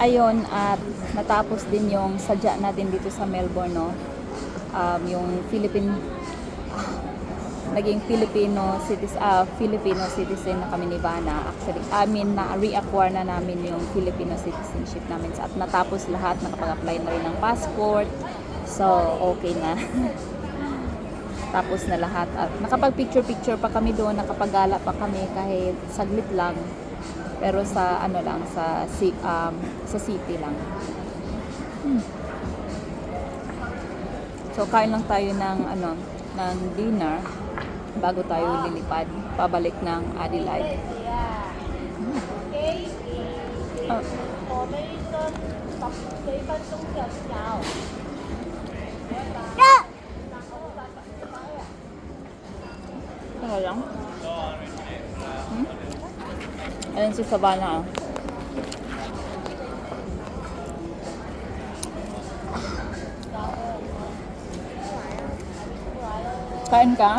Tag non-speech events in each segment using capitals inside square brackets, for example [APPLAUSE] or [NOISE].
ayun, at natapos din yung sadya natin dito sa Melbourne, no? Um, yung Philippine, ah, [SIGHS] naging Filipino citizen, ah, Filipino citizen na kami ni Vana. Actually, I mean, na reacquire na namin yung Filipino citizenship namin. At natapos lahat, nakapag-apply na rin ng passport. So, okay na. [LAUGHS] Tapos na lahat. At nakapag-picture-picture pa kami doon, nakapagala pa kami kahit saglit lang. Pero sa ano lang sa um, sa city lang. Hmm. So kain lang tayo ng ano ng dinner bago tayo lilipad pabalik ng Adelaide. Hmm. Oh. Teka lang. Ayun si Savannah. oh. Kain ka?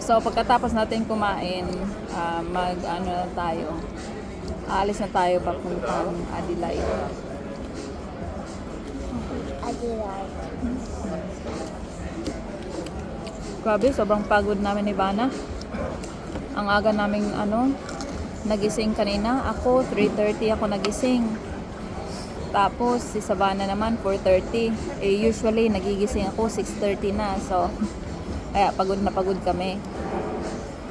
So pagkatapos natin kumain, ah, mag ano tayo. Aalis na tayo papuntang Adelaide. Adelaide. Grabe, sobrang pagod namin ni Bana. Ang aga naming ano, nagising kanina. Ako, 3.30 ako nagising. Tapos, si Savannah naman, 4.30. Eh, usually, nagigising ako, 6.30 na. So, [LAUGHS] kaya pagod na pagod kami.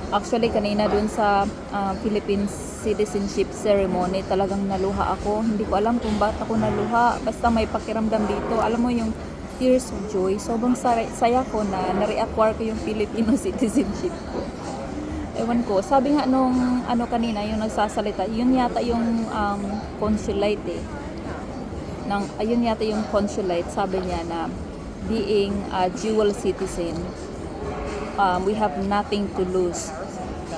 Actually, kanina dun sa ah, Philippine citizenship ceremony, talagang naluha ako. Hindi ko alam kung bakit ako naluha. Basta may pakiramdam dito. Alam mo yung tears of joy. Sobrang saya ko na na-reacquire ko yung Filipino [LAUGHS] citizenship ko. Ewan ko. Sabi nga nung ano kanina, yung nagsasalita, yun yata yung um, consulate eh. Nang, ayun yata yung consulate. Sabi niya na being a dual citizen, um, we have nothing to lose.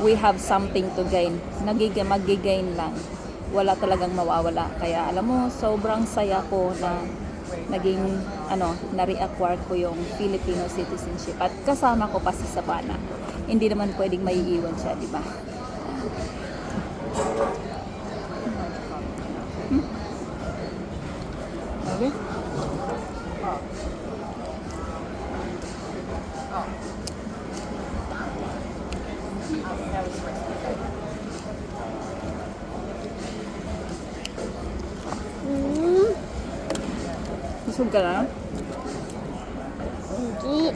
We have something to gain. Nagig magigain lang. Wala talagang mawawala. Kaya alam mo, sobrang saya ko na naging ano, na-reacquire ko yung Filipino citizenship at kasama ko pa si Savannah. Hindi naman pwedeng maiiwan siya, di ba? Hmm? Okay. Busog ka na? hindi.